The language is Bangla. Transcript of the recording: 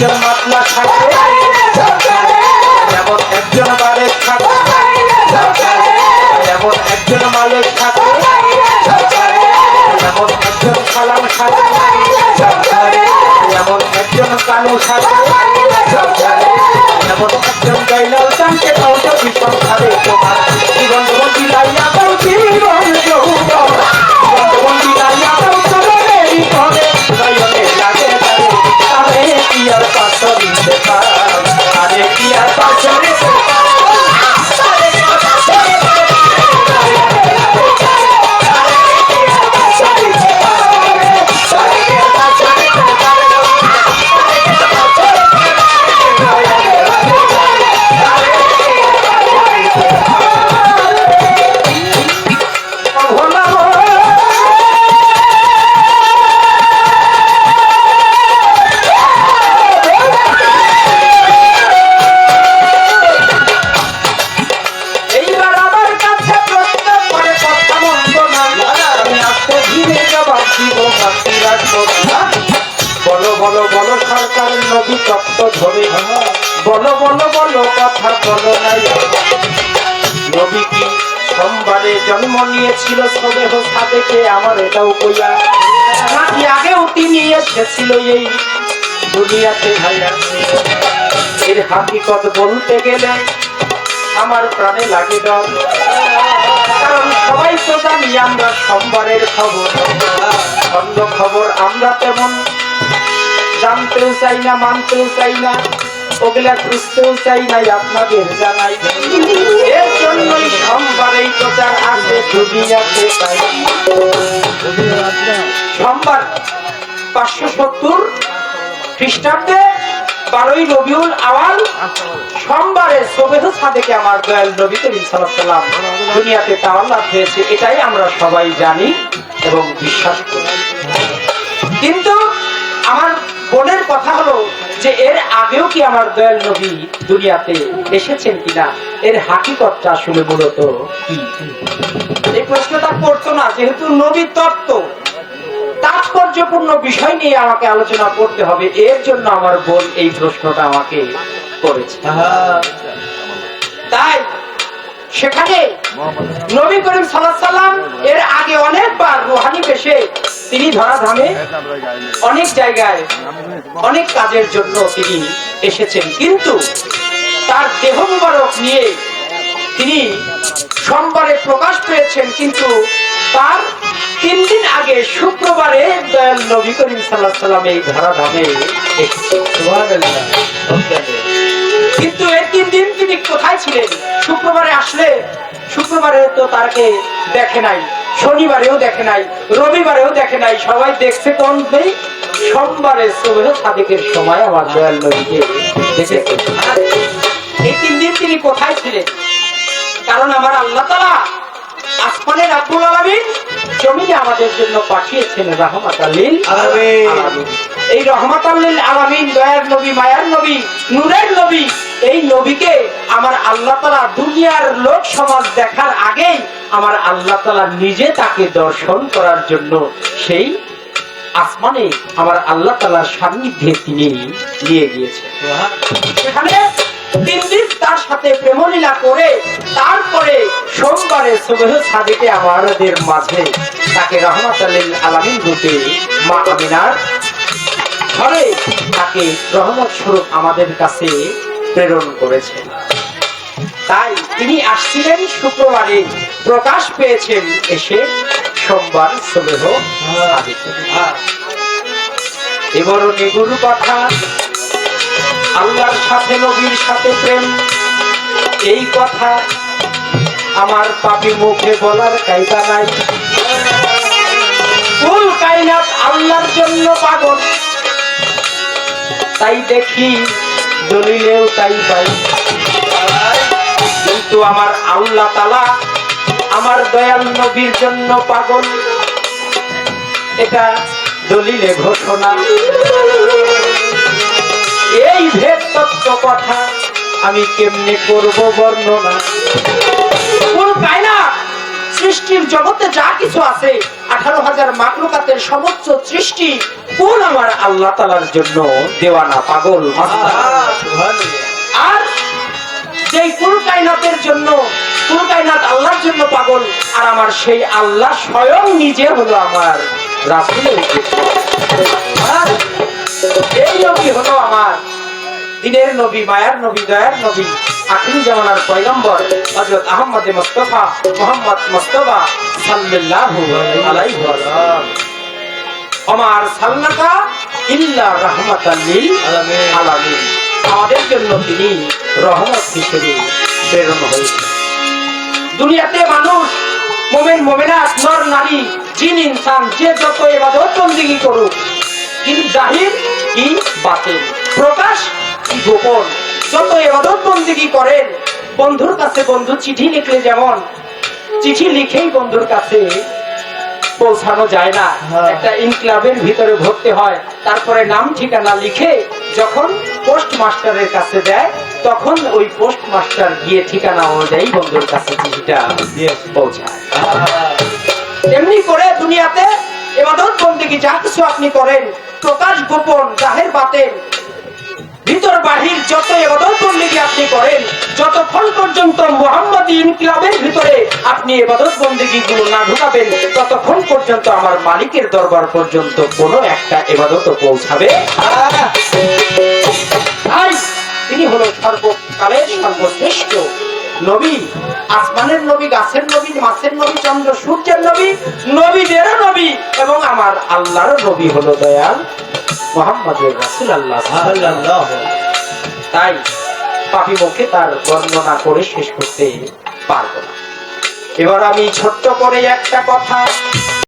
বাসাতে যেমন একজন মালিক থাকে যেমন একজন মালিক থাকে যেমন একজন সালাম থাকে যেমন একজন কালু থাকে বলো বলো বলো, সরকার নদী তত্ত্ব ধরে। বলো বলো বলো, কথা বলো নাই নবী কি সোমবারে জন্ম নিয়েছিল? সাদেকে আমার এটাও কইয়া। নাকি আগেও তিনি এসেছিল এই দুনিয়াতে ভাইয়া? এর হাকিকত বলতে গেলে আমার প্রাণে লাগে ডর। কারণ সবাই তো জানি আমরা সোমবারের খবর। অন্য খবর আমরা তেমন। জানতেও চাই না, মানতেও চাই না, ওগুলা খুঁজতেও চাই নাই, আপনাদের জানাই। এর জন্যই সোমবারেই প্রচার আছে দুনিয়াতে সোমবার পাঁচশো সত্তর খ্রিস্টাব্দে বারোই রবিউল আওয়াল, সোমবারে সোবেহ সাদেকে আমার দয়াল নবী করিম সাল্লাম দুনিয়াতে তাওয়াল্লাহ হয়েছে, এটাই আমরা সবাই জানি। এবং বিশ্বাস করি। কিন্তু আমার বোনের কথা হলো যে এর আগেও কি আমার দয়াল নবী দুনিয়াতে এসেছেন কিনা? এর হাকিকতটা আসলে মূলত কি? এই প্রশ্নটা করতো না, যেহেতু নবী তত্ত্ব। তাৎপর্যপূর্ণ বিষয় নিয়ে আমাকে আলোচনা করতে হবে। এর জন্য আমার বোন এই প্রশ্নটা আমাকে করেছে। তাই সেখানে নবী করিম সাল্লাম এর আগে অনেকবার রোহানি বেশে তিনি ধরা ধামে অনেক জায়গায়, অনেক কাজের জন্য তিনি এসেছেন। কিন্তু তার দেহ মুবারক নিয়ে তিনি সোমবারে প্রকাশ পেয়েছেন, কিন্তু তার তিন দিন আগে শুক্রবারে দয়াল নবী করিম সাল্লাহ সাল্লাম এই ধরাধামে এসেছেন। কিন্তু এই তিন দিন তিনি কোথায় ছিলেন? শুক্রবারে আসলে শুক্রবারে তো তাকে দেখে নাই, শনিবারেও দেখে নাই, রবিবারেও দেখে নাই, সবাই দেখছে কোন দিন সোমবারে সুবেহ সাদিকের সময় আমার দয়াল নবীকে দেখেছে এই তিন দিন তিনি কোথায় ছিলেন? কারণ আমার আল্লাহ তালা আসমানের আব্দুল আলমিন জমিনে আমাদের জন্য পাঠিয়েছেন, রহমাত আলামিন। এই রহমাত আল্লিল আলামিন, দয়ার নবী, মায়ার নবী, নূরের নবী, এই নবীকে আমার আল্লাহ তালা দুনিয়ার লোক সমাজ দেখার আগেই আমার আল্লাহ তালা নিজে তাকে দর্শন করার জন্য সেই আসমানে আমার আল্লাহ তালার সান্নিধ্যে তিনি নিয়ে গিয়েছেন। সেখানে তিন দিন তার সাথে প্রেমলীলা করে তারপরে সোমবারে সুবেহ সাদিকে আমাদের মাঝে তাকে রহমত আলামিন রূপে মা আমিনার ঘরে তাকে রহমত স্বরূপ আমাদের কাছে প্রেরণ করেছেন। তাই তিনি আসছিলেন শুক্রবারে, প্রকাশ পেয়েছেন এসে সোমবার সাদিকে এবার নিগুর কথা, আল্লাহর সাথে নবীর সাথে প্রেম, এই কথা আমার পাপি মুখে বলার কায়দা নাই। কুল কায়নাত আল্লাহর জন্য তাই দেখি দলিলেও তাই পাই। কিন্তু আমার আল্লাহ তালা আমার দয়াল নবীর জন্য পাগল। এটা দলিলে ঘোষণা। এই ভেদ তত্ত্ব কথা আমি কেমনে করব বর্ণনা? কোন কায়না সৃষ্টির জগতে যা কিছু আছে, আঠারো হাজার মাকলুকাতের সমস্ত সৃষ্টি কুল আমার আল্লাহ তালার জন্য দেওয়ানা পাগল আর যেই কুল কায়নাতের জন্য কুল কায়নাত আল্লাহর জন্য পাগল আর আমার সেই আল্লাহ স্বয়ং নিজে হলো আমার রাসুলের এই নবী হলো আমার দিনের নবী মায়ার নবী দয়ার নবী আখিরি জামানার পয়গম্বর হযরত আহমদ মুস্তাফা মোহাম্মদ মুস্তাফা সাল্লাল্লাহু আলাইহি ওয়াসাল্লাম। আমার সাল্লাকা ইল্লা রাহমাতাল লিল আলামিন। আমাদের জন্য তিনি রহমত হিসেবে প্রেরণ হয়েছে দুনিয়াতে মানুষ মোমেন মোমেনাত নর নারী জিন ইনসান যে যত এবাদত বন্দিগি করুক কিন্তু জাহির কি বাতিল? প্রকাশ কি গোপন? যত এবাদত বন্দিগি করেন বন্ধুর কাছে বন্ধু চিঠি লিখলে যেমন চিঠি লিখেই বন্ধুর কাছে পৌঁছানো যায় না। হ্যাঁ। একটা ইনক্লাবের ভিতরে ভর্তি হয়। তারপরে নাম ঠিকানা লিখে যখন পোস্ট মাস্টারের কাছে দেয় তখন ওই পোস্ট মাস্টার গিয়ে ঠিকানা অনুযায়ী বন্ধুর কাছে চিঠিটা পৌঁছায়। এমনি করে দুনিয়াতে এবাদত বন্দিগি যা কিছু আপনি করেন প্রকাশ গোপন জাহের বাতেন ভিতর বাহির যত এবাদত আপনি করেন, যতক্ষণ পর্যন্ত মোহাম্মদ ইনকিলাবের ভিতরে আপনি এবাদত বন্দিগি গুলো না ঢুকাবেন, ততক্ষণ পর্যন্ত আমার মালিকের দরবার পর্যন্ত কোনো একটা এবাদত পৌঁছাবে তিনি হলো সর্বকালের সর্বশ্রেষ্ঠ নবী। আসমানের নবী, গাছের নবী, মাছের নবী, চন্দ্র, সূর্যের নবী, নবীদেরও নবী এবং আমার আল্লাহর নবী হলো দয়াল মোহাম্মদ রাসুল আল্লাহ তাই পাপি মুখে তার বর্ণনা করে শেষ করতে পারব না। এবার আমি ছোট্ট করে একটা কথা